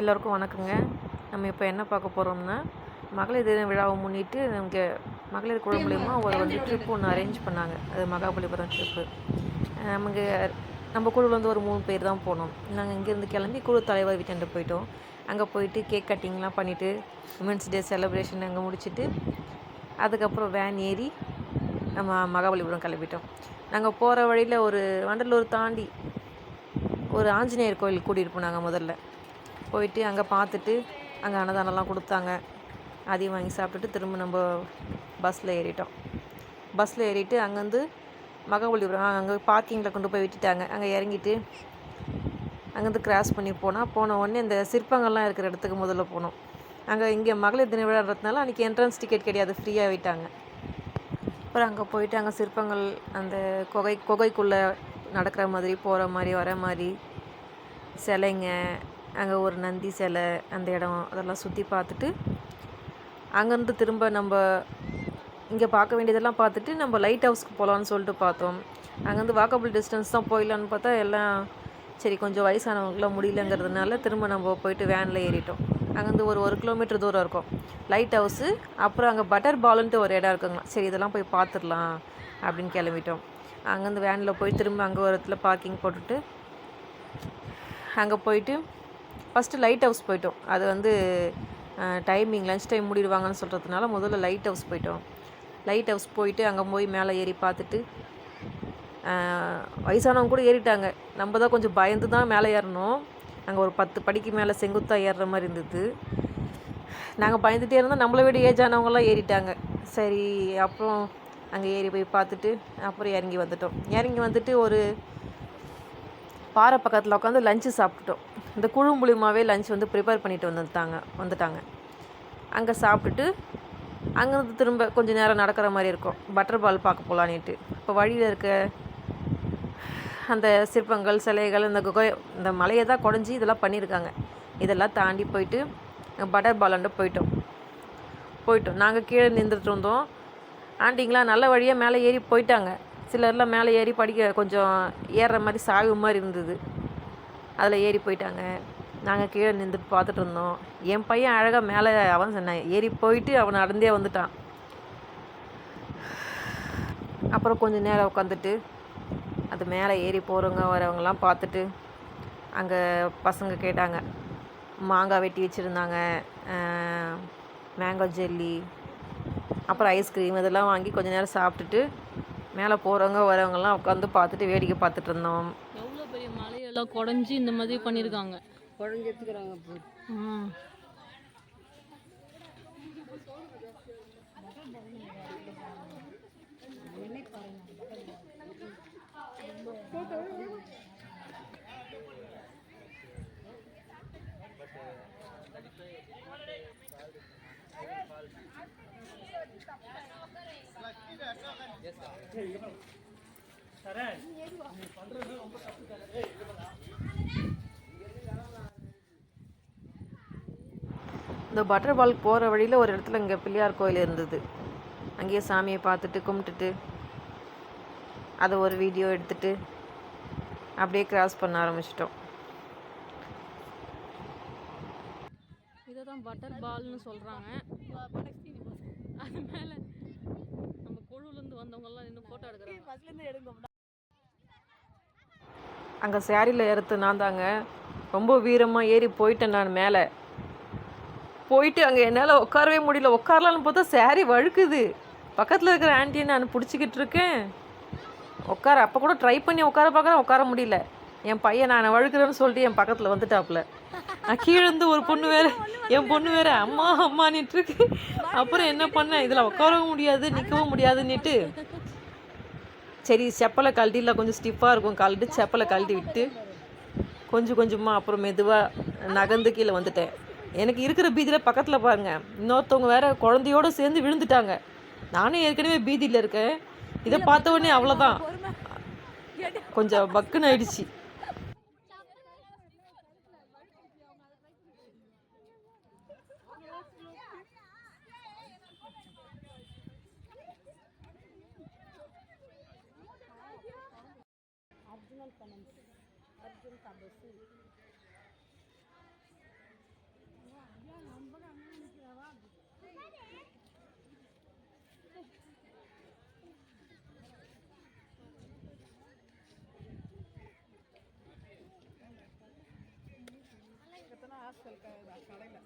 எல்லோருக்கும் வணக்கங்க. நம்ம இப்போ என்ன பார்க்க போகிறோம்னா மகளிர் தின விழாவை முன்னிட்டு நமக்கு மகளிர் குழு மூலிமா ஒரு வந்து ட்ரிப் ஒன்று அரேஞ்ச் பண்ணாங்க. அது மகாபலிபுரம் ட்ரிப்பு நமக்கு நம்ம குழுவில் வந்து ஒரு மூணு பேர் தான் போனோம். நாங்கள் இங்கேருந்து கிளம்பி குழு தலைவர் வீட்டாண்டு போயிட்டோம். அங்கே போயிட்டு கேக் கட்டிங்லாம் பண்ணிவிட்டு உமன்ஸ் டே செலிப்ரேஷன் அங்கே முடிச்சுட்டு அதுக்கப்புறம் வேன் ஏறி நம்ம மகாபலிபுரம் கிளம்பிட்டோம். நாங்கள் போகிற வழியில் ஒரு வண்டலூர் தாண்டி ஒரு ஆஞ்சநேயர் கோயில் கூட்டிகிட்டு போனாங்க முதல்ல. போயிட்டு அங்கே பார்த்துட்டு அங்கே அன்னதானம்லாம் கொடுத்தாங்க. அதையும் வாங்கி சாப்பிட்டுட்டு திரும்ப நம்ம பஸ்ஸில் ஏறிட்டோம். பஸ்ஸில் ஏறிட்டு அங்கேருந்து மகாபலிபுரம் அங்கே பார்க்கிங்கில் கொண்டு போய் விட்டுட்டாங்க. அங்கே இறங்கிட்டு அங்கேருந்து கிராஸ் பண்ணி போனால் போன உடனே இந்த சிற்பங்கள்லாம் இருக்கிற இடத்துக்கு முதல்ல போனோம். அங்கே இங்கே மகளிர் தின விழான்றதுனால அன்றைக்கி என்ட்ரன்ஸ் டிக்கெட் கிடையாது ஃப்ரீயாக விட்டாங்க. அப்புறம் அங்கே போயிட்டு அங்கே சிற்பங்கள் அந்த குகை குகைக்குள்ளே நடக்கிற மாதிரி போகிற மாதிரி வர மாதிரி சிலைங்க அங்கே ஒரு நந்தி சிலை அந்த இடம் அதெல்லாம் சுற்றி பார்த்துட்டு அங்கேருந்து திரும்ப நம்ம இங்கே பார்க்க வேண்டியதெல்லாம் பார்த்துட்டு நம்ம லைட் ஹவுஸ்க்கு போகலான்னு சொல்லிட்டு பார்த்தோம். அங்கேருந்து வாக்கபிள் டிஸ்டன்ஸ் தான் போயிடலான்னு பார்த்தா எல்லாம் சரி கொஞ்சம் வயசானவங்களாம் முடியலங்கிறதுனால திரும்ப நம்ம போயிட்டு வேனில் ஏறிட்டோம். அங்கேருந்து ஒரு ஒரு கிலோமீட்டர் தூரம் இருக்கும். லைட் ஹவுஸு அப்புறம் அங்கே பட்டர் பாலுன்ட்டு ஒரு இடம் இருக்குங்களா சரி இதெல்லாம் போய் பார்த்துடலாம் அப்படின்னு கிளம்பிட்டோம். அங்கேருந்து வேனில் போய் திரும்ப அங்கே ஒரு இடத்துல பார்க்கிங் போட்டுட்டு அங்கே போயிட்டு ஃபஸ்ட்டு லைட் ஹவுஸ் போயிட்டோம். அது வந்து டைமிங் லஞ்ச் டைம் மூடிடுவாங்கன்னு சொல்கிறதுனால முதல்ல லைட் ஹவுஸ் போயிட்டோம். லைட் ஹவுஸ் போயிட்டு அங்கே போய் மேலே ஏறி பார்த்துட்டு வயசானவங்க கூட ஏறிட்டாங்க. நம்ம தான் கொஞ்சம் பயந்து தான் மேலே ஏறணும். அங்கே ஒரு பத்து படிக்கு மேலே செங்குத்தாக ஏறுற மாதிரி இருந்தது. நாங்கள் பயந்துகிட்டே இருந்தால் நம்மளை விட ஏஜ் ஆனவங்களாம் ஏறிட்டாங்க. சரி அப்புறம் அங்கே ஏறி போய் பார்த்துட்டு அப்புறம் இறங்கி வந்துட்டோம். இறங்கி வந்துட்டு ஒரு பாறை பக்கத்தில் உட்காந்து லஞ்சு சாப்பிட்டுட்டோம். இந்த குழு மூலியமாகவே லஞ்ச் வந்து ப்ரிப்பேர் பண்ணிட்டு வந்துட்டாங்க வந்துட்டாங்க. அங்கே சாப்பிட்டுட்டு அங்கேருந்து திரும்ப கொஞ்சம் நேரம் நடக்கிற மாதிரி இருக்கும். பட்டர் பால் பார்க்க போகலான்ட்டு இப்போ வழியில் இருக்க அந்த சிற்பங்கள் சிலைகள் இந்த குகை இந்த மலையை தான் குடஞ்சி இதெல்லாம் பண்ணியிருக்காங்க. இதெல்லாம் தாண்டி போயிட்டு பட்டர் பாலாண்ட போயிட்டோம். போயிட்டோம். நாங்கள் கீழே நின்றுட்டு இருந்தோம். ஆண்டிங்களா நல்ல வழியாக மேலே ஏறி போயிட்டாங்க. சிலர்லாம் மேலே ஏறி படிக்க கொஞ்சம் ஏறுற மாதிரி சாய்வு மாதிரி இருந்தது. அதில் ஏறி போயிட்டாங்க. நாங்கள் கீழே நின்றுட்டு பார்த்துட்டு இருந்தோம். என் பையன் அழகாக மேலே அவன் சொன்னான் ஏறி போயிட்டு அவன் நடந்தே வந்துட்டான். அப்புறம் கொஞ்சம் நேரம் உட்காந்துட்டு அது மேலே ஏறி போகிறவங்க வரவங்கலாம் பார்த்துட்டு அங்கே பசங்க கேட்டாங்க. மாங்காய் வெட்டி வச்சுருந்தாங்க மேங்கோ ஜெல்லி அப்புறம் ஐஸ்கிரீம் இதெல்லாம் வாங்கி கொஞ்சம் நேரம் சாப்பிட்டுட்டு மேலே போகிறவங்க வரவங்கலாம் உட்காந்து பார்த்துட்டு வேடிக்கை பார்த்துட்டு இருந்தோம். மலையெல்லாம் குடஞ்சி இந்த மாதிரி பண்ணியிருக்காங்க. குழஞ்சி எடுத்துக்கிறாங்க இந்த பட்டர் பால் போகிற வழியில் ஒரு இடத்துல இங்கே பிள்ளையார் கோயில் இருந்தது. அங்கேயே சாமியை பார்த்துட்டு கும்பிட்டுட்டு அதை ஒரு வீடியோ எடுத்துட்டு அப்படியே கிராஸ் பண்ண ஆரம்பிச்சிட்டோம். இதை தான் பட்டர் பால்னு சொல்கிறாங்க அது மேலே நம்ம குழுலேருந்து வந்தவங்கெல்லாம் இன்னும் ஃபோட்டோ எடுக்கிறாங்க. அங்கே சேரியில் ஏறுத்து நான் தாங்க ரொம்ப வீரமாக ஏறி போயிட்டேன் நான் மேலே. போயிட்டு அங்கே என்னால் உட்காரவே முடியல. உட்காரலான்னு பார்த்தா சேரீ வழுக்குது. பக்கத்தில் இருக்கிற ஆண்டியை நான் பிடிச்சிக்கிட்டு இருக்கேன். உட்கார அப்போ கூட ட்ரை பண்ணி உட்கார பார்க்குறேன் உட்கார முடியல. என் பையன் நான் வழுக்கிறேன்னு சொல்லிட்டு என் பக்கத்தில் வந்துட்டாப்புல. நான் கீழேருந்து ஒரு பொண்ணு வேற என் பொண்ணு வேற அம்மா அம்மானிட்டு இருக்கு. அப்புறம் என்ன பண்ணேன் இதில் உட்காரவும் முடியாது நிற்கவும் முடியாதுன்னுட்டு. சரி செப்பலை கழட்டில கொஞ்சம் ஸ்டிஃபாக இருக்கும். கழட்டி செப்பலை கழட்டி விட்டு கொஞ்சம் கொஞ்சமாக அப்புறம் மெதுவாக நகர்ந்து கீழே வந்துட்டேன். எனக்கு இருக்கிற பீதியில் பக்கத்தில் பாருங்க. இன்னொருத்தவங்க வேற குழந்தையோடு சேர்ந்து விழுந்துட்டாங்க. நானும் ஏற்கனவே பீதியில் இருக்கேன். இதை பார்த்த உடனே அவ்வளோதான் கொஞ்சம் பக்குன்னு ஆயிடுச்சு. அனிமல் கமெண்ட்ஸ் அர்ஜுன் கபசு எத்தனை ஹாஸ்டல் கடையில்?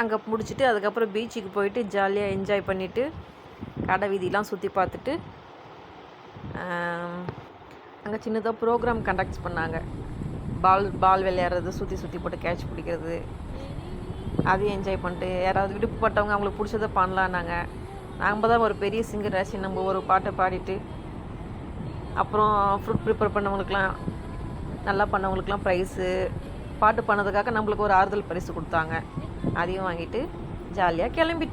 அங்கே முடிச்சுட்டு அதுக்கப்புறம் பீச்சுக்கு போயிட்டு ஜாலியாக என்ஜாய் பண்ணிவிட்டு கடை வீதியெலாம் சுற்றி பார்த்துட்டு அங்கே சின்னதாக ப்ரோக்ராம் கண்டக்ட் பண்ணாங்க. பால் பால் விளையாடுறது சுற்றி சுற்றி போட்டு கேட்ச் பிடிக்கிறது. அதையும் என்ஜாய் பண்ணிட்டு யாராவது விடுப்புப்பட்டவங்க அவங்களுக்கு பிடிச்சதை பண்ணலான்னாங்க. நம்ம தான் ஒரு பெரிய சிங்கர் ஆச்சு நம்ம ஒரு பாட்டை பாடிட்டு அப்புறம் ஃப்ரூட் ப்ரிப்பேர் பண்ணவங்களுக்குலாம் நல்லா பண்ணவங்களுக்குலாம் ப்ரைஸு பாட்டு பண்ணதுக்காக நம்மளுக்கு ஒரு ஆறுதல் பரிசு கொடுத்தாங்க. அதையும் வாங்கிட்டு ஜாலியாக கிளம்பிட்டோம்.